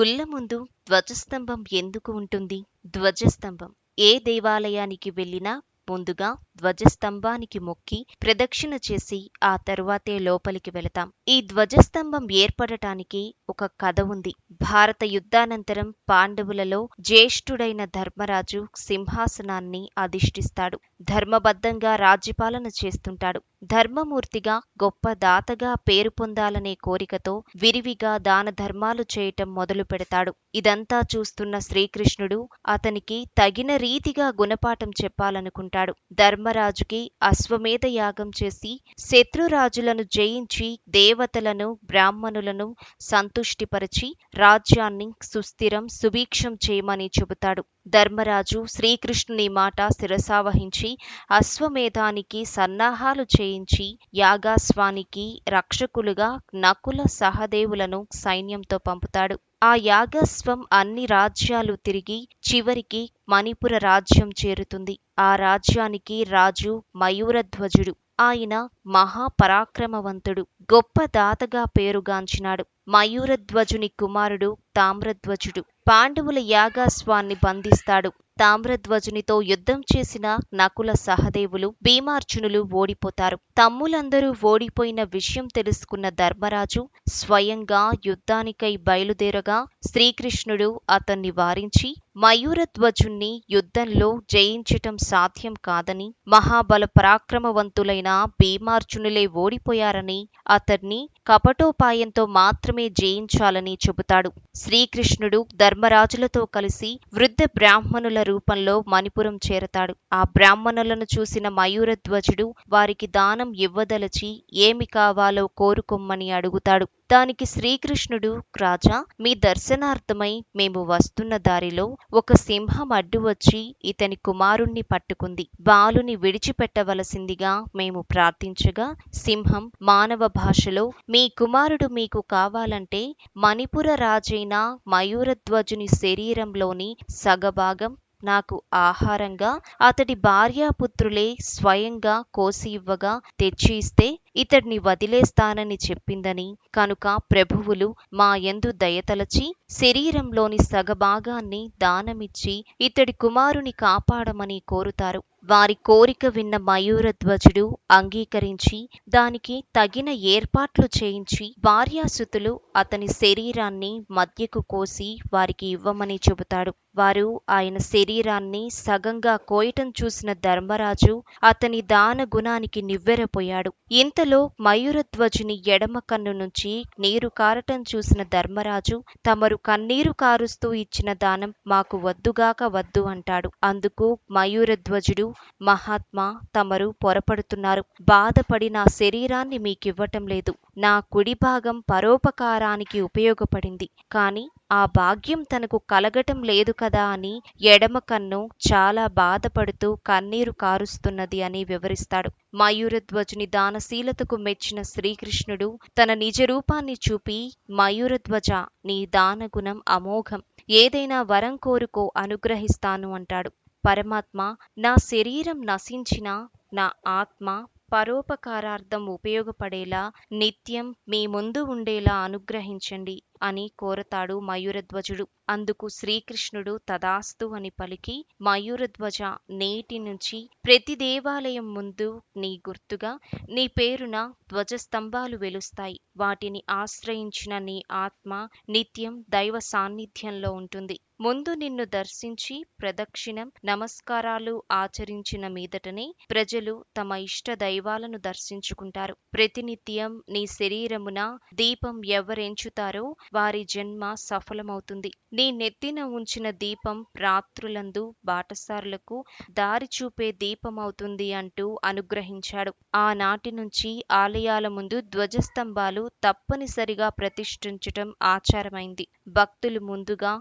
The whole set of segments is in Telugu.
గుళ్ళ ముందు ధ్వజస్తంభం ఎందుకు ఉంటుంది? ధ్వజస్తంభం ఏ దేవాలయానికి వెళ్ళినా ముందుగా ధ్వజస్తంభానికి మొక్కి ప్రదక్షిణ చేసి ఆ తరువాతే లోపలికి వెళతాం. ఈ ధ్వజస్తంభం ఏర్పడటానికి ఒక కథ ఉంది. భారత యుద్ధానంతరం పాండవులలో జ్యేష్ఠుడైన ధర్మరాజు సింహాసనాన్ని అధిష్ఠిస్తాడు. ధర్మబద్ధంగా రాజ్యపాలన చేస్తుంటాడు. ధర్మమూర్తిగా గొప్ప దాతగా పేరు పొందాలనే కోరికతో విరివిగా దాన ధర్మాలు చేయటం మొదలు పెడతాడు. ఇదంతా చూస్తున్న శ్రీకృష్ణుడు అతనికి తగిన రీతిగా గుణపాఠం చెప్పాలనుకుంటాడు. ధర్మరాజుకి అశ్వమేధ యాగం చేసి శత్రురాజులను జయించి దేవతలను బ్రాహ్మణులను సంతుష్టిపరిచి రాజ్యాన్ని సుస్థిరం సుభిక్షం చేయమని చెబుతాడు. ధర్మరాజు శ్రీకృష్ణుని మాట శిరసావహించి అశ్వమేధానికి సన్నాహాలు చేయించి యాగాశ్వానికి రక్షకులుగా నకుల సహదేవులను సైన్యంతో పంపుతాడు. ఆ యాగస్వం అన్ని రాజ్యాలు తిరిగి చివరికి మణిపుర రాజ్యం చేరుతుంది. ఆ రాజ్యానికి రాజు మయూరధ్వజుడు. ఆయన మహాపరాక్రమవంతుడు. గొప్ప దాతగా పేరుగాంచినాడు. మయూరధ్వజుని కుమారుడు తామ్రధ్వజుడు. పాండవుల యాగాస్వాన్ని బంధిస్తాడు. తామ్రధ్వజునితో యుద్ధం చేసిన నకుల సహదేవులు భీమార్జునులు ఓడిపోతారు. తమ్ములందరూ ఓడిపోయిన విషయం తెలుసుకున్న ధర్మరాజు స్వయంగా యుద్ధానికై బయలుదేరగా శ్రీకృష్ణుడు అతన్ని వారించి మయూరధ్వజుణ్ణి యుద్ధంలో జయించటం సాధ్యం కాదని మహాబల పరాక్రమవంతులైన భీమార్జునులే ఓడిపోయారని అతన్ని కపటోపాయంతో మాత్రమే జయించాలని చెబుతాడు. శ్రీకృష్ణుడు ధర్మరాజులతో కలిసి వృద్ధ బ్రాహ్మణుల రూపంలో మణిపురం చేరతాడు. ఆ బ్రాహ్మణులను చూసిన మయూరధ్వజుడు వారికి దానం ఇవ్వదలచి ఏమి కావాలో కోరుకొమ్మని అడుగుతాడు. దానికి శ్రీకృష్ణుడు రాజా మీ దర్శనార్థమై మేము వస్తున్న దారిలో ఒక సింహం అడ్డు వచ్చి ఇతని కుమారుణ్ణి పట్టుకుంది. బాలుని విడిచిపెట్టవలసిందిగా మేము ప్రార్థించగా సింహం మానవ భాషలో మీ కుమారుడు మీకు కావాలంటే మణిపుర రాజైన మయూరధ్వజుని శరీరంలోని సగభాగం నాకు ఆహారంగా అతడి భార్యాపుత్రులే స్వయంగా కోసి ఇవ్వగా తెచ్చి ఇస్తే ఇతడిని వదిలేస్తానని చెప్పిందని కనుక ప్రభువులు మా యందు దయతలచి శరీరంలోని సగభాగాన్ని దానమిచ్చి ఇతడి కుమారుని కాపాడమని కోరుతారు. వారి కోరిక విన్న మయూరధ్వజుడు అంగీకరించి దానికి తగిన ఏర్పాట్లు చేయించి భార్యాసుతులు అతని శరీరాన్ని మధ్యకు కోసి వారికి ఇవ్వమని చెబుతాడు. వారు ఆయన శరీరాన్ని సగంగా కోయటం చూసిన ధర్మరాజు అతని దాన గుణానికి నివ్వెరపోయాడు. ఇంత ఇంతలో మయూరధ్వజుని ఎడమ కన్ను నుంచి నీరు కారటం చూసిన ధర్మరాజు తమరు కన్నీరు కారుస్తూ ఇచ్చిన దానం మాకు వద్దుగాక వద్దు అంటాడు. అందుకు మయూరధ్వజుడు మహాత్మా తమరు పొరపడుతున్నారు. బాధపడి నా శరీరాన్ని మీకివ్వటం లేదు. నా కుడి భాగం పరోపకారానికి ఉపయోగపడింది. కాని ఆ భాగ్యం తనకు కలగటం లేదు కదా అని ఎడమ కన్ను చాలా బాధపడుతూ కన్నీరు కారుస్తున్నది అని వివరిస్తాడు. మయూరధ్వజుని దానశీల దానశీలతకు మెచ్చిన శ్రీకృష్ణుడు తన నిజ రూపాన్ని చూపి మయూరధ్వజ నీ దానగుణం అమోఘం. ఏదైనా వరం కోరుకో అనుగ్రహిస్తాను అంటాడు. పరమాత్మ నా శరీరం నశించిన నా ఆత్మ పరోపకారార్థం ఉపయోగపడేలా నిత్యం మీ ముందు ఉండేలా అనుగ్రహించండి. అని కోరతాడు మయూరధ్వజుడు. అందుకు శ్రీకృష్ణుడు తదాస్తు అని పలికి మయూరధ్వజ నేటి నుంచి ప్రతి దేవాలయం ముందు నీ గుర్తుగా నీ పేరున ధ్వజస్తంభాలు వెలుస్తాయి. వాటిని ఆశ్రయించిన నీ ఆత్మ నిత్యం దైవ సాన్నిధ్యంలో ఉంటుంది. ముందు నిన్ను దర్శించి ప్రదక్షిణం నమస్కారాలు ఆచరించిన మీదటనే ప్రజలు తమ ఇష్ట దైవాలను దర్శించుకుంటారు. ప్రతినిత్యం నీ శరీరమున దీపం ఎవరెంచుతారో వారి జన్మ సఫలమవుతుంది. నీ నెత్తిన ఉంచిన దీపం రాత్రులందు బాటసారులకు దారి చూపే దీపమవుతుంది అంటూ అనుగ్రహించాడు. ఆనాటి నుంచి ఆలయాల ముందు ధ్వజస్తంభాలు తప్పనిసరిగా ప్రతిష్ఠించటం ఆచారమైంది. భక్తులు ముందుగా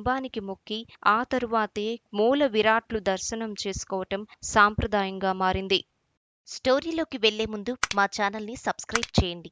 స్తంభానికి మొక్కి ఆ తరువాతే మూల విరాట్లు దర్శనం చేసుకోవటం సాంప్రదాయంగా మారింది. స్టోరీలోకి వెళ్ళే ముందు మా ఛానల్ని సబ్స్క్రైబ్ చేయండి.